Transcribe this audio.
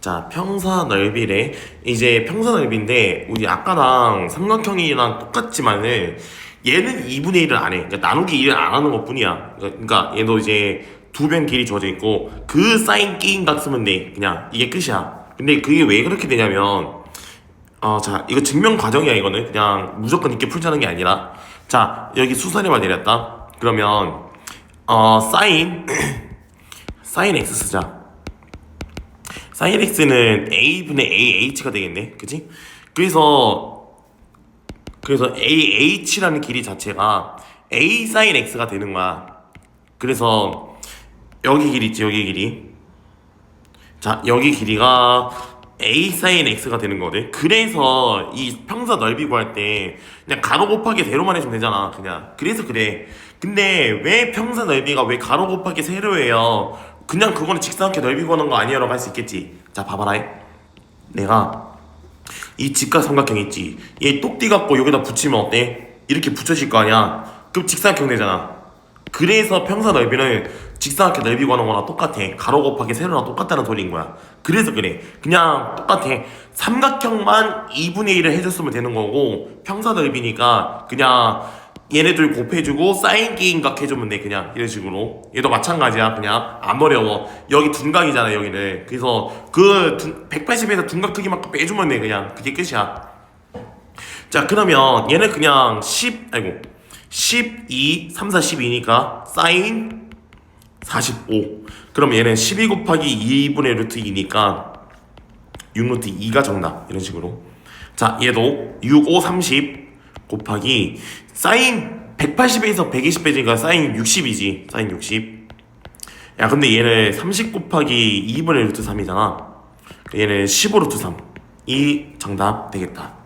자, 평사 넓이래. 이제 평사 넓이인데, 우리 아까랑 삼각형이랑 똑같지만은, 얘는 2분의 1을 안 해. 그러니까 나누기 1을 안 하는 것 뿐이야. 그러니까 얘도 이제 두 변 길이 주어져 있고, 그 사인 게임 각 쓰면 돼. 그냥 이게 끝이야. 근데 그게 왜 그렇게 되냐면, 어, 자, 이거 증명 과정이야, 이거는. 그냥 무조건 이렇게 풀자는 게 아니라. 자, 여기 수선에만 내렸다. 그러면, 어, 사인, 사인 x 쓰자. X는 a분의 ah가 되겠네. 그치? 그래서, 그래서 ah라는 길이 자체가 a x가 되는 거야. 그래서, 여기 길이 있지, 여기 길이. 자, 여기 길이가 a x가 되는 거거든. 그래서 이 평사 넓이 구할 때 그냥 가로 곱하기 세로만 해주면 되잖아. 그냥. 그래서 그래. 근데 왜 평사 넓이가 왜 가로 곱하기 세로예요? 그냥 그거는 직사각형 넓이 구하는 거 아니야? 라고 할 수 있겠지. 자, 봐봐라. 내가 이 직각 삼각형 있지. 얘 똑띠 갖고 여기다 붙이면 어때? 이렇게 붙여질 거 아니야? 그럼 직사각형 되잖아. 그래서 평사 넓이는 직사각형 넓이 구하는 거랑 똑같아. 가로 곱하기 세로랑 똑같다는 소리인 거야. 그래서 그래. 그냥 똑같아. 삼각형만 2분의 1을 해줬으면 되는 거고 평사 넓이니까 그냥 얘네들 곱해주고 사인 게임각 해주면 돼 그냥. 이런 식으로. 얘도 마찬가지야 그냥. 안 어려워. 여기 둔각이잖아 여기는. 그래서 그 180에서 둔각 크기만큼 빼주면 돼 그냥. 그게 끝이야. 자 그러면 얘는 그냥 10 아이고 12 3 4 12니까 사인 45 그럼 얘는 12 곱하기 2분의 루트 2니까 6루트 2가 정답. 이런 식으로. 자 얘도 6 5 30 곱하기 사인 180에서 120 빼지니까 사인 60이지 사인 60 야 근데 얘는 30 곱하기 2분의 루트 3이잖아. 얘는 15 루트 3이 정답 되겠다